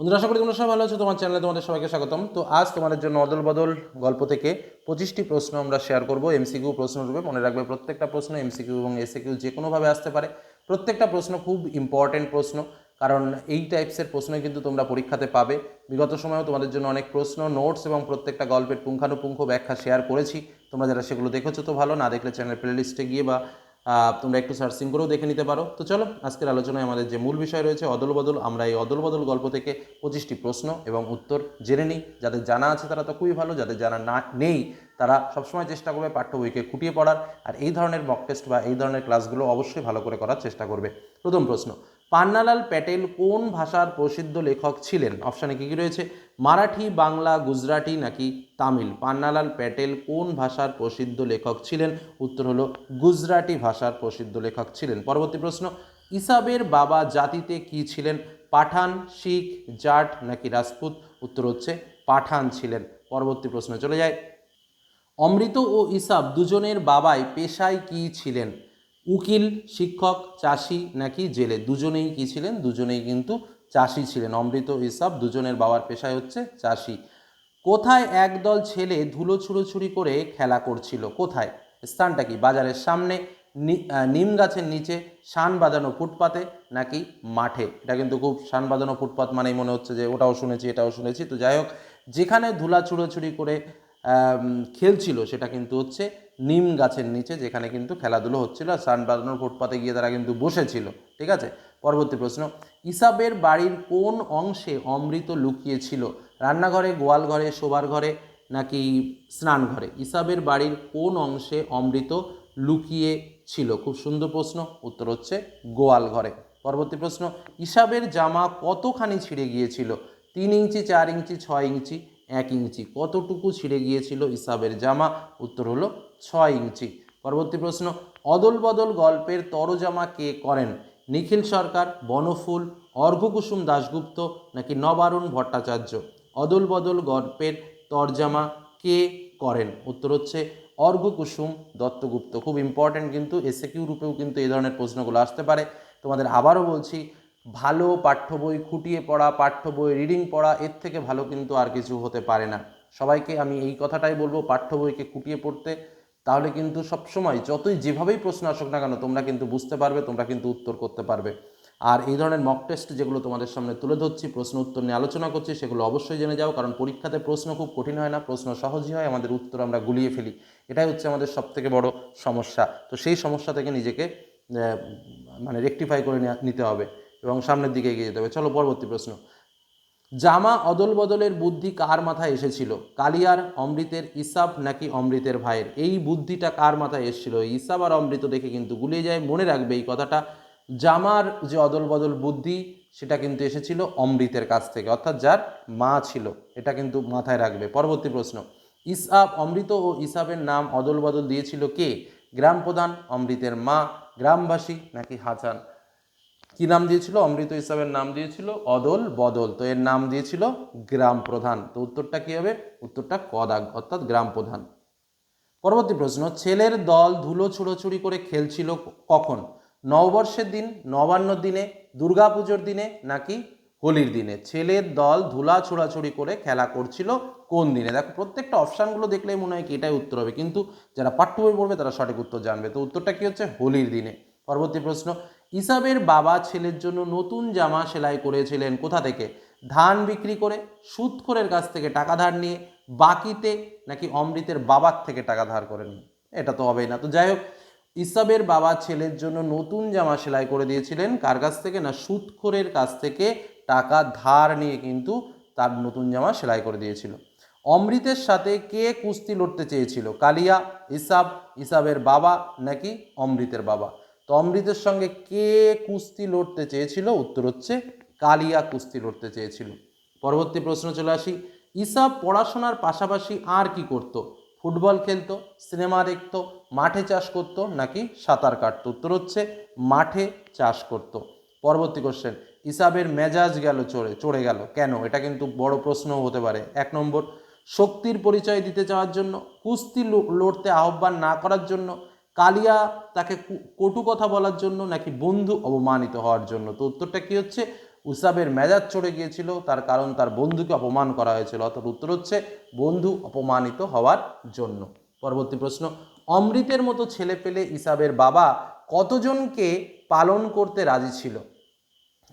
বন্ধুরা, আশা করি তোমরা সবাই ভালো আছো। তোমার চ্যানেলে তোমাদের সবাইকে স্বাগতম। তো আজ তোমাদের জন্য অদল বদল গল্প থেকে পঁচিশটি প্রশ্ন আমরা শেয়ার করব এমসিকিউ প্রশ্ন রূপে মনে রাখবে প্রত্যেকটা প্রশ্ন এমসিকিউ এবং এসিকিউ যে কোনোভাবে আসতে পারে। প্রত্যেকটা প্রশ্ন খুব ইম্পর্টেন্ট প্রশ্ন, কারণ এই টাইপসের প্রশ্নই কিন্তু তোমরা পরীক্ষাতে পাবে। বিগত সময়েও তোমাদের জন্য অনেক প্রশ্ন নোটস এবং প্রত্যেকটা গল্পের পুঙ্খানুপুঙ্খ ব্যাখ্যা শেয়ার করেছি। তোমরা যারা সেগুলো দেখেছ তো ভালো, না দেখলে চ্যানেল প্লেলিস্টে গিয়ে বা তোমরা একটু সার্চিং করেও দেখে নিতে পারো। তো চলো, আজকের আলোচনায় আমাদের যে মূল বিষয় রয়েছে, অদল বদল, আমরা এই অদল বদল গল্প থেকে পঁচিশটি প্রশ্ন এবং উত্তর জেনে নিই। যাদের জানা আছে তারা তো খুবই ভালো, যাদের জানা না, নেই, তারা সবসময় চেষ্টা করবে পাঠ্য বইকে খুঁটিয়ে পড়ার। আর এই ধরনের মক টেস্ট বা এই ধরনের ক্লাসগুলো অবশ্যই ভালো করে করার চেষ্টা করবে। প্রথম প্রশ্ন পান্নালাল প্যাটেল কোন ভাষার প্রসিদ্ধ লেখক ছিলেন? অপশানে কী কী রয়েছে? মারাঠি, বাংলা, গুজরাটি নাকি তামিল? পান্নালাল প্যাটেল কোন ভাষার প্রসিদ্ধ লেখক ছিলেন? উত্তর হলো গুজরাটি ভাষার প্রসিদ্ধ লেখক ছিলেন। পরবর্তী প্রশ্ন ইসাবের বাবা জাতিতে কি ছিলেন? পাঠান, শিখ, জাট নাকি রাজপুত? উত্তর হচ্ছে পাঠান ছিলেন। পরবর্তী প্রশ্ন চলে যায়, অমৃত ও ইসাব দুজনের বাবাই পেশায় কি ছিলেন? উকিল, শিক্ষক, চাষি নাকি জেলে? দুজনেই কি ছিলেন? দুজনেই কিন্তু চাষি ছিলেন। অমৃত ও ইসাব, দুজনের বাবার পেশায় হচ্ছে চাষি। কোথায় একদল ছেলে ধুলো ছুড়োছুড়ি করে খেলা করছিল? কোথায়? স্থানটা কি? বাজারের সামনে নিম গাছের নিচে, শান বাঁধানো ফুটপাতে নাকি মাঠে? এটা কিন্তু খুব শান বাঁধানো ফুটপাত মানেই মনে হচ্ছে যে ওটাও শুনেছি, এটাও শুনেছি। তো যাই হোক, যেখানে ধুলা ছুড়োছুড়ি করে খেলছিল, সেটা কিন্তু হচ্ছে নিম গাছের নিচে, যেখানে কিন্তু খেলাধুলো হচ্ছিল আর সান বাঁধানোর ফুটপাতে গিয়ে তারা কিন্তু বসেছিল। ঠিক আছে? পরবর্তী প্রশ্ন। ইসাবের বাড়ির কোন অংশে অমৃত লুকিয়েছিল? রান্নাঘরে গোয়াল ঘরে শোবার ঘরে নাকি স্নান ঘরে? ইসাবের বাড়ির কোন অংশে অমৃত লুকিয়ে ছিল খুব সুন্দর প্রশ্ন। উত্তর হচ্ছে গোয়াল ঘরে পরবর্তী প্রশ্ন। ইসাবের জামা কতখানি ছিঁড়ে গিয়েছিল? তিন ইঞ্চি, চার ইঞ্চি, ছয় ইঞ্চি, এক ইঞ্চি। কতটুকু ছিঁড়ে গিয়েছিল ইসাবের জামা? উত্তর হলো ছয় ইঞ্চি। পরবর্তী প্রশ্ন, অদল বদল গল্পের তরজামা কে করেন? নিখিল সরকার বনফুল অর্ঘকুসুম দাশগুপ্ত নাকি নবারুণ ভট্টাচার্য? অদল বদল গল্পের তরজামা কে করেন? উত্তর হচ্ছে অর্ঘকুসুম দত্তগুপ্ত। খুব ইম্পর্ট্যান্ট কিন্তু এসে কিউ রূপেও কিন্তু এই ধরনের প্রশ্নগুলো আসতে পারে। তোমাদের আবারও বলছি, ভালো পাঠ্য বই, খুঁটিয়ে পড়া, পাঠ্য বই রিডিং পড়া, এর থেকে ভালো কিন্তু আর কিছু হতে পারে না। সবাইকে আমি এই কথাটাই বলব, পাঠ্য বইকে খুঁটিয়ে পড়তে তাহলে কিন্তু সবসময় যতই যেভাবেই প্রশ্ন আসুক না কেন, তোমরা কিন্তু বুঝতে পারবে, তোমরা কিন্তু উত্তর করতে পারবে। আর এই ধরনের মক টেস্ট যেগুলো তোমাদের সামনে তুলে ধরছি, প্রশ্ন উত্তর নিয়ে আলোচনা করছি, সেগুলো অবশ্যই জেনে যাও, কারণ পরীক্ষাতে প্রশ্ন খুব কঠিন হয় না, প্রশ্ন সহজই হয়, আমাদের উত্তর আমরা গুলিয়ে ফেলি। এটাই হচ্ছে আমাদের সবথেকে বড় সমস্যা। তো সেই সমস্যা থেকে নিজেকে মানে রেকটিফাই করে নিতে হবে এবং সামনের দিকে এগিয়ে যেতে হবে। চলো, পরবর্তী প্রশ্ন। জামা অদল বদলের বুদ্ধি কার মাথায় এসেছিল? কালিয়ার অমৃতের ইসাব নাকি অমৃতের ভাইয়ের? এই বুদ্ধিটা কার মাথায় এসেছিল? ইসাব আর অমৃত দেখে কিন্তু গুলিয়ে যায়, মনে রাখবে এই কথাটা। জামার যে অদল বদল বুদ্ধি, সেটা কিন্তু এসেছিল অমৃতের কাছ থেকে, অর্থাৎ যার মা ছিল। এটা কিন্তু মাথায় রাখবে। পরবর্তী প্রশ্ন, ইসাব অমৃত ও ইসাবের নাম অদল বদল দিয়েছিল কে? গ্রাম প্রধান অমৃতের মা, গ্রামবাসী নাকি হাসান কি নাম দিয়েছিল? অমৃত ইসলামের নাম দিয়েছিল অদল বদল। তো এর নাম দিয়েছিল গ্রাম প্রধান। তো উত্তরটা কি হবে? উত্তরটা কদাগ, অর্থাৎ গ্রাম প্রধান। পরবর্তী প্রশ্ন, ছেলের দল ধুলো ছুড়োছুড়ি করে খেলছিল কখন? নববর্ষের দিন নবান্নর দিনে, দুর্গাপুজোর দিনে, নাকি হোলির দিনে? ছেলের দল ধুলা ছোড়াছুড়ি করে খেলা করছিল কোন দিনে? দেখো, প্রত্যেকটা অপশানগুলো দেখলেই মনে হয় কি এটাই উত্তর হবে। কিন্তু যারা পাঠ্য বই পড়বে তারা সঠিক উত্তর জানবে। তো উত্তরটা কি হচ্ছে? হোলির দিনে। পরবর্তী প্রশ্ন ইসাবের বাবা ছেলের জন্য নতুন জামা সেলাই করেছিলেন কোথা থেকে? ধান বিক্রি করে সুদখোরের কাছ থেকে টাকা ধার নিয়ে বাকিতে নাকি অমৃতের বাবার থেকে টাকা ধার করে নিয়ে এটা তো হবেই না। তো যাই হোক, ইসাবের বাবা ছেলের জন্য নতুন জামা সেলাই করে দিয়েছিলেন। কার কাছ থেকে? না সুদখোরের কাছ থেকে টাকা ধার নিয়ে কিন্তু তার নতুন জামা সেলাই করে দিয়েছিল। অমৃতের সাথে কে কুস্তি লড়তে চেয়েছিল? কালিয়া, ইসাব, ইসাবের বাবা নাকি অমৃতের বাবা? তো অমৃতের সঙ্গে কে কুস্তি লড়তে চেয়েছিল? উত্তর হচ্ছে কালিয়া কুস্তি লড়তে চেয়েছিল। পরবর্তী প্রশ্ন চলে আসি ইসাব পড়াশোনার পাশাপাশি আর কি করত? ফুটবল খেলতো, সিনেমা দেখতো, মাঠে চাষ করতো নাকি সাঁতার কাটতো? উত্তর হচ্ছে মাঠে চাষ করত। পরবর্তী কোশ্চেন ইসাবের মেজাজ গেল চড়ে চড়ে গেল। কেন? এটা কিন্তু বড় প্রশ্নও হতে পারে। এক নম্বর, শক্তির পরিচয় দিতে চাওয়ার জন্য, কুস্তি লড়তে আহ্বান না করার জন্য কালিয়া তাকে কটু কথা বলার জন্য নাকি বন্ধু অপমানিত হওয়ার জন্য? তো উত্তরটা কি হচ্ছে? উসাবের মেজাজ চড়ে গিয়েছিল, তার কারণ তার বন্ধুকে অপমান করা হয়েছিল। অর্থাৎ উত্তর হচ্ছে বন্ধু অপমানিত হওয়ার জন্য। পরবর্তী প্রশ্ন, অমৃতের মতো ছেলে পেলে ইসাবের বাবা কতজনকে পালন করতে রাজি ছিল?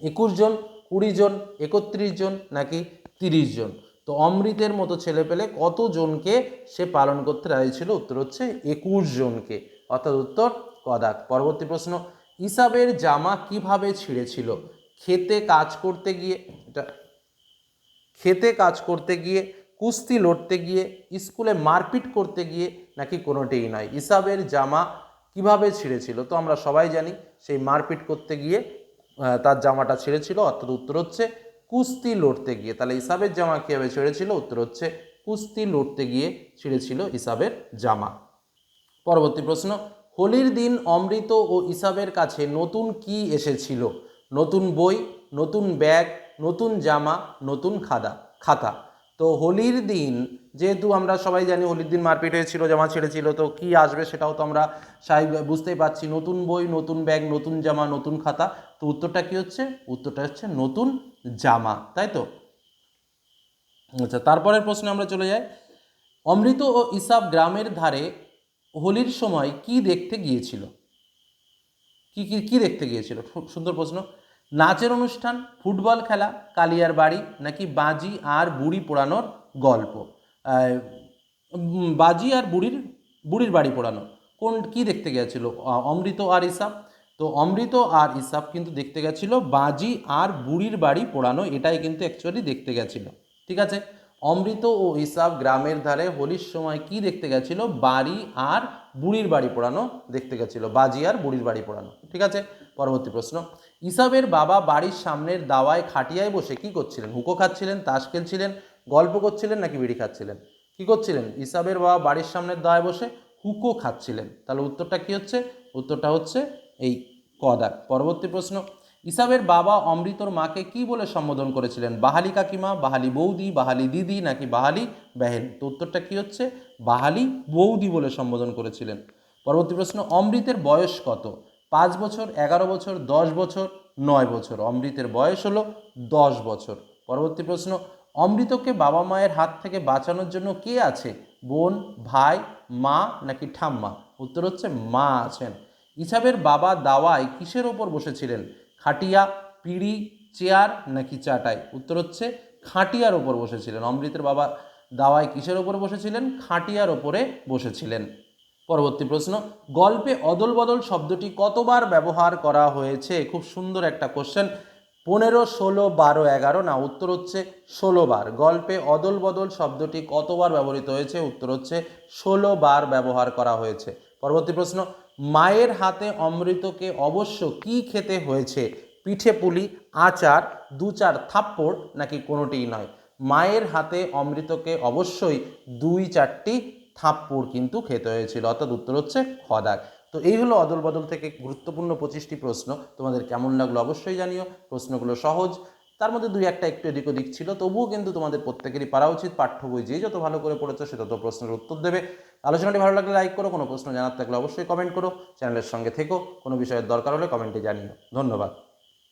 একুশ জন, কুড়ি জন, একত্রিশ জন, নাকি তিরিশ জন? তো অমৃতের মতো ছেলে পেলে কতজনকে সে পালন করতে রাজি ছিল? উত্তর হচ্ছে একুশ জনকে। অর্থাৎ উত্তর কদাক। পরবর্তী প্রশ্ন, ইসাবের জামা কীভাবে ছিঁড়েছিল? খেতে কাজ করতে গিয়ে, এটা, খেতে কাজ করতে গিয়ে, কুস্তি লড়তে গিয়ে, স্কুলে মারপিট করতে গিয়ে নাকি কোনোটিই নয়? ইসাবের জামা কীভাবে ছিঁড়েছিল? তো আমরা সবাই জানি, সেই মারপিট করতে গিয়ে তার জামাটা ছিঁড়েছিল, অর্থাৎ উত্তর হচ্ছে কুস্তি লড়তে গিয়ে। তাহলে ইসাবের জামা কীভাবে ছিঁড়েছিল? উত্তর হচ্ছে কুস্তি লড়তে গিয়ে ছিঁড়েছিল ইসাবের জামা। পরবর্তী প্রশ্ন, হোলির দিন অমৃত ও ইসাবের কাছে নতুন কি এসেছিল? নতুন বই, নতুন ব্যাগ, নতুন জামা, নতুন খাদা, খাতা। তো হোলির দিন, যেহেতু আমরা সবাই জানি হোলির দিন মারপিট হয়েছিল, জামা ছেড়েছিল, তো কি আসবে সেটাও তো আমরা সাহেব বুঝতেই পারছি। নতুন বই, নতুন ব্যাগ, নতুন জামা, নতুন খাতা, তো উত্তরটা কি হচ্ছে? উত্তরটা হচ্ছে নতুন জামা, তাই তো? আচ্ছা তারপরের প্রশ্নে আমরা চলে যাই। অমৃত ও ইসাব গ্রামের ধারে হোলির সময় কি দেখতে গিয়েছিল? কি কি কি দেখতে গিয়েছিল? সুন্দর প্রশ্ন। নাচের অনুষ্ঠান, ফুটবল খেলা, কালিয়ার বাড়ি, নাকি বাজি আর বুড়ি পোড়ানোর গল্প? বাজি আর বুড়ির বুড়ির বাড়ি পোড়ানো। কোন, কি দেখতে গিয়েছিল? অমৃত আর ইসাব তো অমৃত আর ইসাব কিন্তু দেখতে গেছিল বাজি আর বুড়ির বাড়ি পোড়ানো, এটাই কিন্তু অ্যাকচুয়ালি দেখতে গেছিল ঠিক আছে? অমৃত ও ইসাব গ্রামের ধারে হোলির সময় কি দেখতে গেছিল? বাড়ি আর বুড়ির বাড়ি পোড়ানো দেখতে গেছিল। বাজি আর বুড়ির বাড়ি পোড়ানো। ঠিক আছে? পরবর্তী প্রশ্ন। ইসাবের বাবা বাড়ির সামনের দাওয়ায় খাটিয়ায় বসে কি করছিলেন? হুকো খাচ্ছিলেন? তাস খেলছিলেন? গল্প করছিলেন নাকি বিড়ি খাচ্ছিলেন? কি করছিলেন? ইসাবের বাবা বাড়ির সামনের দাওয়ায় বসে হুকো খাচ্ছিলেন। তাহলে উত্তরটা কি হচ্ছে? উত্তরটা হচ্ছে এই কদাক পরবর্তী প্রশ্ন। ইসাবের বাবা অমৃতর মাকে কি বলে সম্বোধন করেছিলেন? বাহালি কাকিমা, বাহালি বৌদি, বাহালি দিদি নাকি বাহালি বেহেন? তো উত্তরটা কী হচ্ছে? বাহালি বৌদি বলে সম্বোধন করেছিলেন। পরবর্তী প্রশ্ন, অমৃতের বয়স কত? পাঁচ বছর, এগারো বছর, দশ বছর, নয় বছর। অমৃতের বয়স হলো দশ বছর। পরবর্তী প্রশ্ন, অমৃতকে বাবা মায়ের হাত থেকে বাঁচানোর জন্য কে আছে? বোন, ভাই, মা নাকি ঠাম্মা? উত্তর হচ্ছে মা আছেন। ইসাবের বাবা দাওয়ায় কিসের ওপর বসেছিলেন? খাটিয়া, পিড়ি, চেয়ার নাকি চাটাই? উত্তর হচ্ছে খাটিয়ার ওপর বসেছিলেন। অমৃতের বাবা দাওয়ায় কিসের ওপর বসেছিলেন? খাটিয়ার ওপরে বসেছিলেন। পরবর্তী প্রশ্ন, গল্পে অদল বদল শব্দটি কতবার ব্যবহার করা হয়েছে? খুব সুন্দর একটা কোশ্চেন পনেরো, ষোলো, বারো, এগারো, না, উত্তর হচ্ছে ষোলো বার। গল্পে অদল বদল শব্দটি কতবার ব্যবহৃত হয়েছে? উত্তর হচ্ছে ষোলো বার ব্যবহার করা হয়েছে। পরবর্তী প্রশ্ন মায়ের হাতে অমৃতকে অবশ্য কি খেতে হয়েছে? পিঠে পুলি, আচার দু চার থাপ্পড় নাকি কোনোটিই নয়। মায়ের হাতে অমৃতকে অবশ্যই দুই চারটি থাপ্পড় কিন্তু খেতে হয়েছিল। অর্থাৎ উত্তর হচ্ছে খদাক। তো এই হলো অদল বদল থেকে গুরুত্বপূর্ণ পঁচিশটি প্রশ্ন। তোমাদের কেমন লাগল অবশ্যই জানিও। প্রশ্নগুলো সহজ। তার মধ্যে দুই একটা একটু এদিক ওদিক ছিল। তবুও কিন্তু তোমাদের প্রত্যেকেরই পারা উচিত। পাঠ্য বই যে যত ভালো করে পড়েছো সে তত প্রশ্নের উত্তর দেবে। আলোচনাটি ভালো লাগলে লাইক করো, কোনো প্রশ্ন জানার থাকলে অবশ্যই কমেন্ট করো চ্যানেলের সঙ্গে থেকো, কোনো বিষয়ের দরকার হলে কমেন্টে জানিও। ধন্যবাদ।